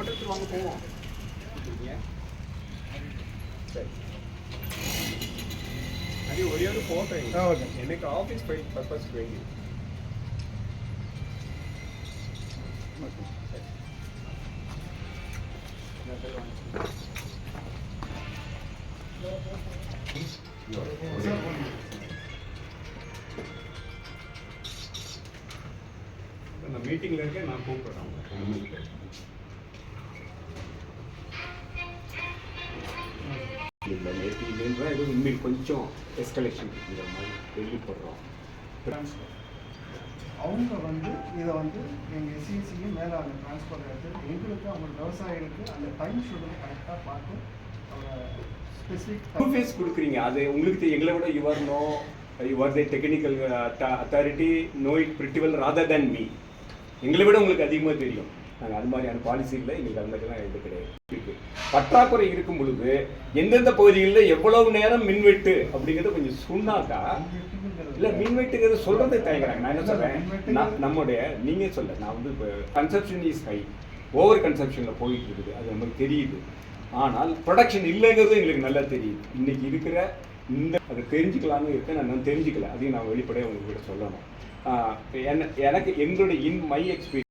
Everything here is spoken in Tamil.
எடுத்து வாங்க போவோம்? சரி அது ஒரே ஒரு ஃபோட்டோ ஓகே. எனக்கு ஆஃபீஸ் ஃபைல் பர்பஸ் வேண்டி. நான் போய் மீட்டிங்ல இருக்கேன் நான் கூப்பிடுறேன் இதுன்ற இது உண்மையில் கொஞ்சம் எஸ்கலேஷன் இருக்குங்கிற மாதிரி கேள்விப்படுறோம் அவங்க வந்து இதை வந்து எங்கள் எஸ்சிஎஸ்சிக்கு மேலே அந்த ட்ரான்ஸ்ஃபர் எடுத்து எங்களுக்கு அவங்க விவசாயிகளுக்கு அந்த டைம் ஷெடியூல் கரெக்டாக பார்த்து ஸ்பெசிஃபிக் ஃபேஸ் கொடுக்குறீங்க அது உங்களுக்கு எங்களை விட your know your the technical authority know it pretty well rather than me எங்களை விட உங்களுக்கு அதிகமாக தெரியும் நாங்கள் அது மாதிரியான பாலிசி இல்லை. எங்களுக்கு அந்த மாதிரிலாம் இது கிடையாது. இருக்கு. பற்றாக்குறை இருக்கும் பொழுது எந்தெந்த பகுதிகளில் எவ்வளவு நேரம் மின்வெட்டு அப்படிங்கிறத கொஞ்சம் சொன்னாக்கா இல்லை மின்வெட்டுங்கிறத சொல்றதை தயங்குறாங்க. நான் என்ன சொல்றேன்? நான் நம்முடைய நீங்க சொல்ல நான் வந்து இப்போ கன்சப்ஷன் இஸ் ஹை ஓவர் கன்செப்ஷனில் போயிட்டு இருக்குது. அது நமக்கு தெரியுது. ஆனால் ப்ரொடக்ஷன் இல்லைங்கிறது எங்களுக்கு நல்லா தெரியுது. இன்னைக்கு இருக்கிற இந்த அதை தெரிஞ்சுக்கலாம்னு இருக்கேன். நான் இன்னும் தெரிஞ்சுக்கல. அதையும் நான் வெளிப்படையாக உங்ககிட்ட சொல்லணும். ஆஹ் என்ன எனக்கு எங்களுடைய இன் மை எக்ஸ்பீரியன்ஸ்